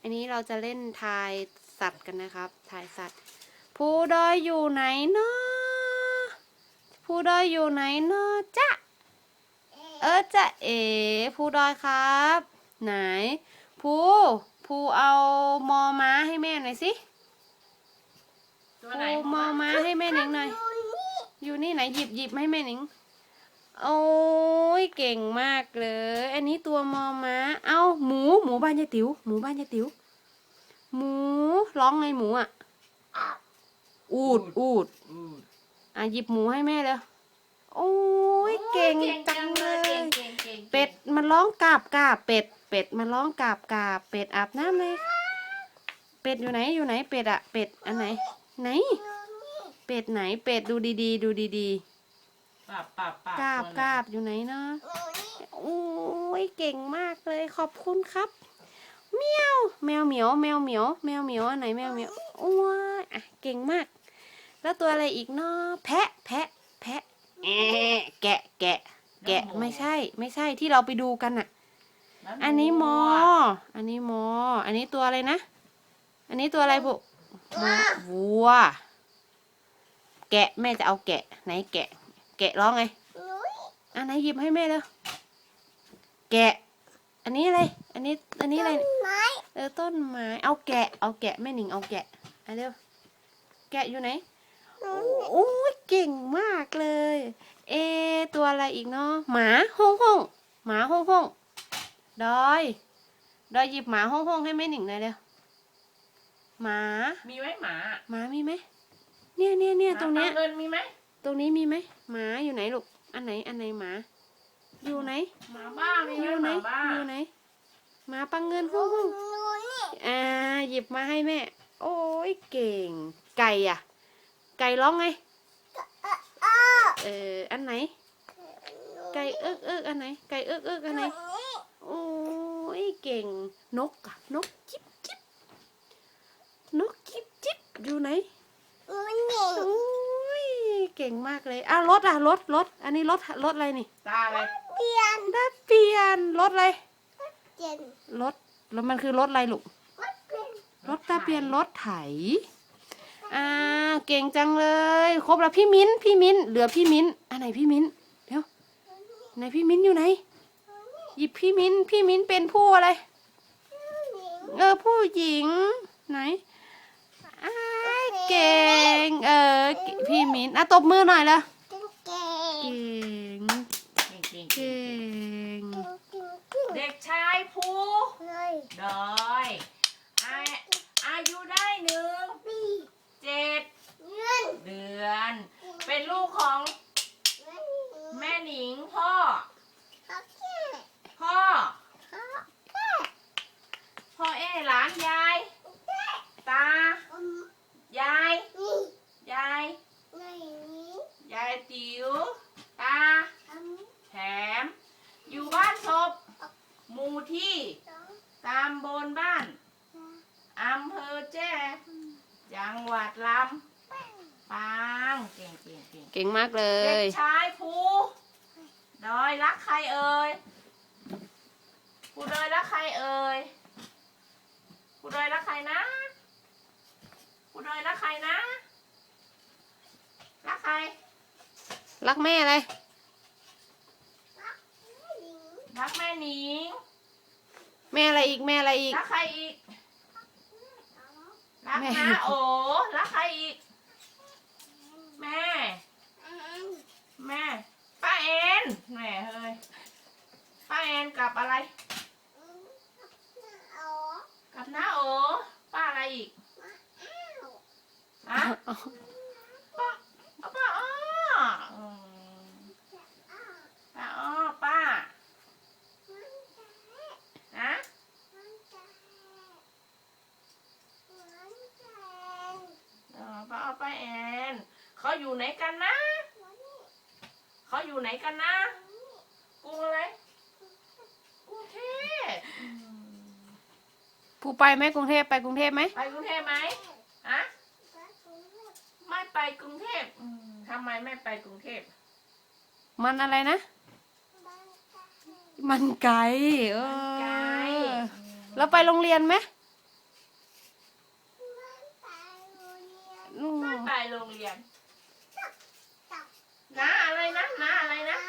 อันนี้เราจะเล่นทายสัตว์กันนะครับทายสัตว์ภูดอยอยู่ไหนเนาะภูดอยอยู่ไหนเนาะจ๊ะเออจะเอ๋ภูดอยครับ ไหนภูภูเอามอม้าให้แม่หน่อยสิตัวภูไหนมอม้าให้แม่หนิงหน่อย อยู่นี่ไหนหยิบหยิบให้แม่หนิง โอ้ยเก่งมากเลย อันนี้ตัวมอม้า เอาหมูหมูบ้านยายติ๋วหมูบ้านยายติ๋วหมูร้องไงหมูอะ อูดอูดอืมอะหยิบหมูให้แม่เลยโอ้ยเก่งจังเลยก่งก่งก่งเป็ดมันร้องกราบกราบเป็ด เป็ดมันร้องกราบกราบเป็ดอาบน้ำเลยเป็ดอยู่ไหนอยู่ไหนเป็ดอะเป็ดอันไหน ไหน เป็ดไหนเป็ดดูดีๆ ดูดี ปราบปราบปราบๆกราบตัวไหนกราบอยู่ไหนเนาะโอ้ยเก่งมากเลยขอบคุณครับเมียวแมวเหมียวแมวเหมียวแมวเหมียวอันไหนแมวเหมียวว้ายอะเก่งมาก แล้วตัวอะไรอีกเนาะแพะแพะแพะแอะแกะแกะ แกะไม่ใช่ ไม่ใช่ที่เราไปดูกันอะแล้วอันนี้มอวัวอันนี้มอ อันนี้ตัวอะไรนะ อันนี้ตัวอะไรบุมอวัว แกะแม่จะเอาแกะไหนแกะ แกะร้องไงอันไหนหยิบให้แม่เลยแกะ อันนี้อะไร อันนี้ อันนี้อะไรเออต้นไม้ เอาแกะ เอาแกะแม่หนิงเอาแกะอันเร็วแกะอยู่ไหน โอ้ยเก่งมากเลย เอะตัวอะไรอีกเนาะ หมาห้องห้องหมาห้องห้องดอย ดอยหยิบหมาห้องห้องให้แม่หนิงหน่อยเร็ว หมา มีไหมหมา หมามีไหม เนี่ยเนี่ยเนี่ยตรงเนี้ยหมาเงินมีไหม ตรงนี้มีไหมหมาอยู่ไหนลูก อันไหนอันไหนหมา อยู่ไหน หมาบ้ามีอไหมยู่หไหนมาบ้าอยู่ไหน หมาปังเงินห้องห้องอ่า หยิบมาให้แม่ โอ้ยเก่ง ไก่อะไก่ร้องไง เออ อันไหน ไก่เอิกเอิกอันไหน ไก่เอิกเอิกอันไหน โอ้ยเก่ง นกอะนกจิ๊บจิ๊บนกจิ๊บจิ๊บอยู่ไหนโอ้ย เก่งมากเลยอะรถอะรถรถอันนี้รถรถอะไรนี่ตาอะไรได้เปลี่ยนรถอะไรรถแล้วมันคือรถอะไรลูกรถตาเปลี่ยนรถไถอ่าเก่งจังเลย ครบแล้วพี่มิ้นพี่มิ้นเหลือพี่มิ้นอันไหนพี่มิ้นเดี๋ยวไหนพี่มิ้นอยู่ไหนหยิบพี่มิ้นพี่มิ้นเป็นผู้อะไรเออผู้หญิงไหนอ้ายเก่งเออ พี่มิ้นอะตบมือหน่อยละเก่งเก่งเก่งเก่งเด็กชายภูดอยอาอายุได้หนึ่งเจ็ดเดือน เป็นลูกของแม่หนิงพ่อ พ่อเอ๋หลานยาย ตา ยาย ยาย ยายติ๋ว ตา แถม อยู่บ้านศพหมู่ที่ ตามบนบ้านอำเภอแจ้จังหวัดลำปางเก่งเก่งเก่งเก่งมากเลเด็ย กชายภูดอยรักใครเอ่ยภูดอยรักใครเอ่ยภูดอยรักใครนะภูดอยรักใครนะ รักใคร รักแม่อะไรรักแม่หนิง แม่อะไรอีกแม่อะไรอีก รักใครอีก รักแม่ นะโอรักใครอีก แม่ แม่ ป้าแอนแม่เฮ้ย ป้าแอนกับอะไร กับน้าโอป้าอะไรอีกอะป้า ไหนกันนะ เขาอยู่ไหนกันนะ กรุงอะไร กรุงเทพผู้ไปไหมกรุงเทพไปกรุงเทพไหมไปกรุงเทพไหมฮะไม่ไปกรุงเทพทำไมไม่ไปกรุงเทพ มันอะไรนะ มันไกลเออเราไปโรงเรียนไหมไม่ไปโรงเรียน น้าอะไรนะน้าอะไรนะ